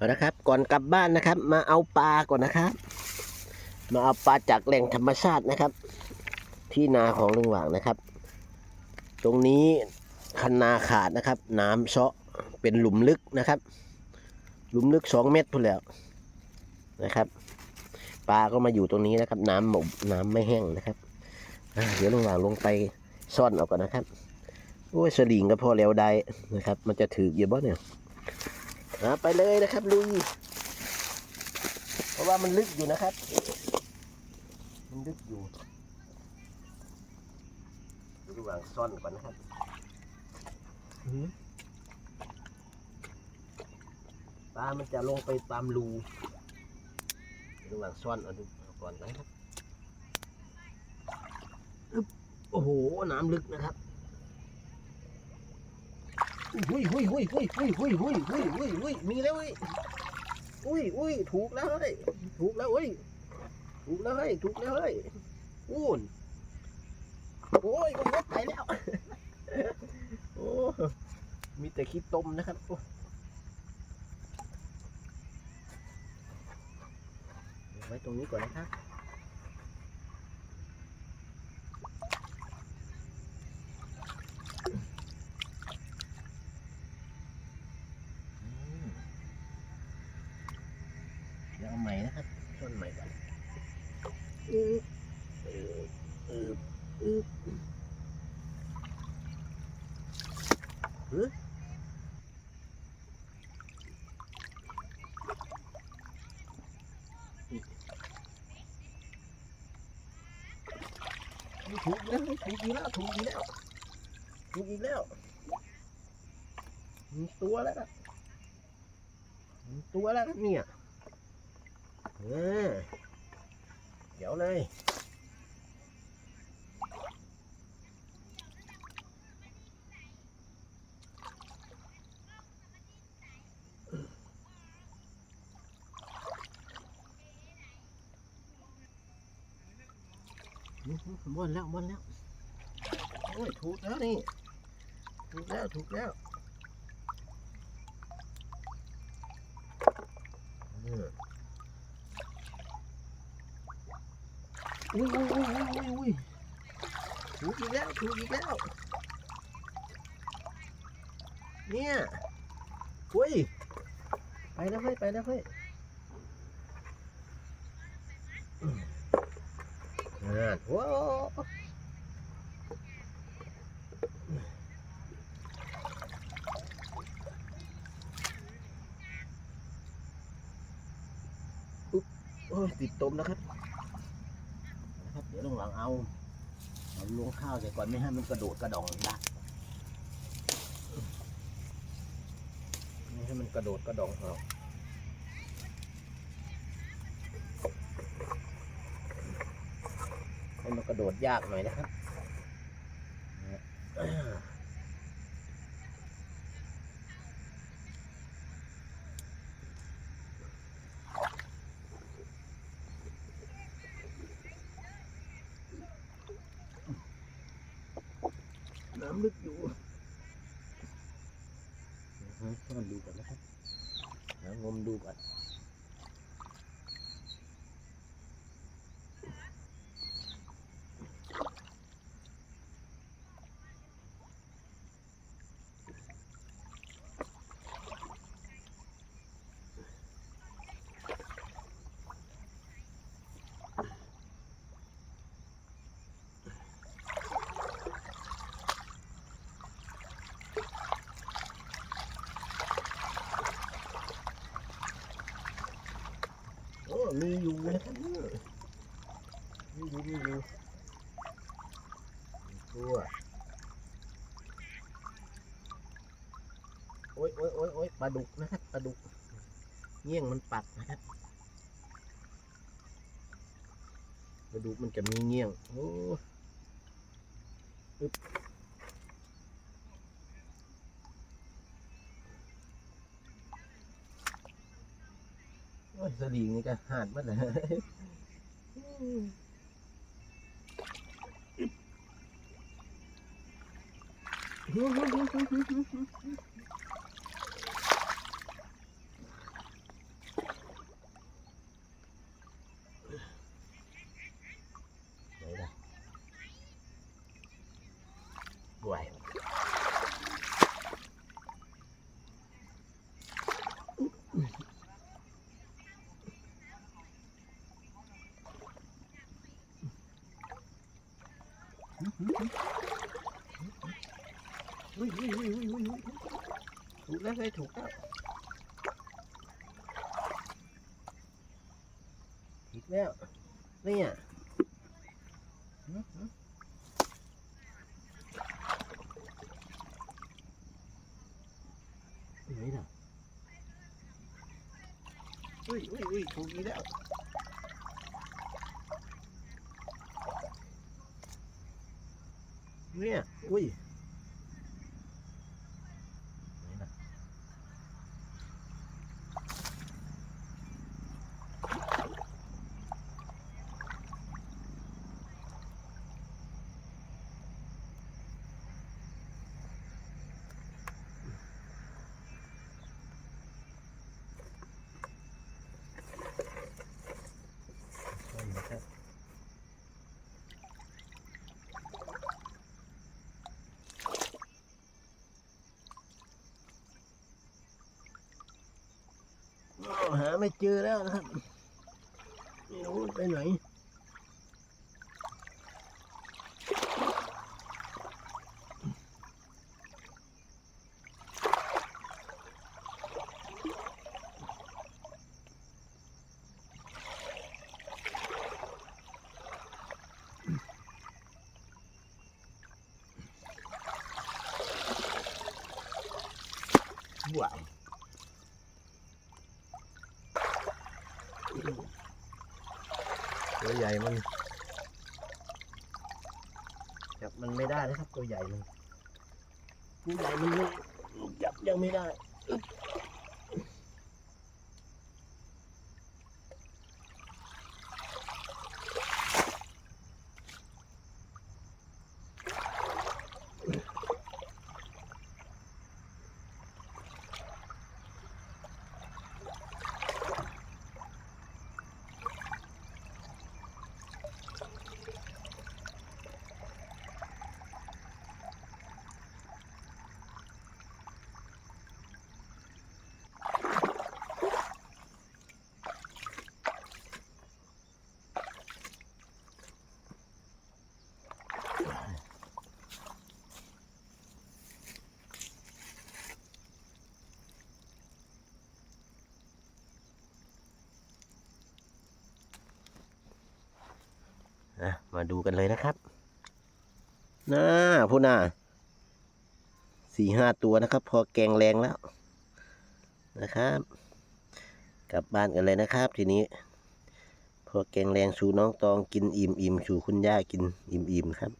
เอานะครับ ก่อนกลับบ้านนะครับ มาเอาปลาก่อนนะครับ มาเอาปลาจากแหล่งธรรมชาตินะครับ ที่นาของลุงหว่างนะครับ ตรงนี้คันนาขาดนะครับ น้ำเซาะเป็นหลุมลึกนะครับ หลุมลึกสองเมตรพุ่นแล้วนะครับปลาก็มาอยู่ตรงนี้นะครับ น้ำหมบน้ำไม่แห้งนะครับเดี๋ยวลุงหว่างลงไปซ่อนเอาก่อนนะครับโอ้ยสลิงก็พอแล้วได้นะครับ มันจะถืออยู่บ่เนี่ย อ่าไปเลยนะครับลุย เพราะว่ามันลึกอยู่นะครับ มันลึกอยู่ระหว่างซ่อนก่อนนะครับอื้อหือปลามันจะลงไปตามรูระหว่างซ่อนเอาดูเอาก่อนนะครับอึ๊บโอ้โห น้ำลึกนะครับ อุ้ยอุ้ยอุ้ยอุ้ยอุ้ยอุ้ยอุ้ยอุ้ยอุ้ยอุ้ยมีแล้วเว้ยอุ้ยอุ้ยถูกแล้วเฮ้ยถูกแล้วเว้ยถูกแล้วเฮ้ยถูกแล้วเฮ้ยอูนโอ้ยมันรถไปแล้วโอ้มีแต่ขี้ต้มนะครับโอ้เดี๋ยวไว้ตรงนี้ก่อนนะครับอืมเดี๋ยวเอาใหม่นะครับต้นใหม่ก่อนอือเออเออเออเฮ้ย ถูกแล้วถูกอีกแล้วถูกอีกแล้วถูกอีกแล้วตัวแล้วครับตัวแล้วครับเนี่ยเออ เดี๋ยวเลยอื้อหือม้วนแล้วม้วนแล้ว โอ้ย ถูกแล้วนี่ ถูกแล้ว ถูกแล้วเออ อุ้ยอุ้ยอุ้ยอุ้ยอุ้ยถูกอีกแล้วถูกอีกแล้ว เนี่ยอุ้ย ไปแล้วเฮ้ยไปแล้วเฮ้ยอ่าว้าวอุ๊บโอ้ยติดตมนะครับ ยวลงหลังเอาเอาลงข้าวใส่ก่อนไม่ให้มันกระโดดกระดองดักไม่ให้มันกระโดดกระดองเอาให้มันกระโดดยากหน่อยนะครับ น้ำลึกอยู่นะฮะก็ดูก่อนนะครับหางมดูก่อน มีอยู่นะครับเนี่ยมีอยู่มีอยู่ตัวโอ้ยโอ้ยโอ้ยโอ้ยปลาดุกนะครับปลาดุกเงี้ยงมันปักนะครับปลาดุกมันจะมีเงี้ยงโอ้อึ๊บโอ้ย สลิงนี่ก็หาดมันเลย แล้วได้ถูกแล้วอีกแล้วเนี่ยหืมหืมไหนล่ะอุ้ยอุ้ยอุ้ยถูกอีกแล้วเนี่ยอุ้ยไหนล่ะ ใช่นะครับ อ้าว หาไม่เจอแล้วนะครับไม่รู้ไปไหนว้าวตัว ใหญ่มันจับมันไม่ได้นะครับตัวใหญ่มันตัวใหญ่มันจับยังไม่ได้ะมาดูกันเลยนะครับน่าพูน่าสี่ห้าตัวนะครับ พอแกงแรงแล้วนะครับ กลับบ้านกันเลยนะครับ ทีนี้ พอแกงแรงชูน้องตองกินอิ่มอิ่มชูคุณย่ากินอิ่มอิ่มครับ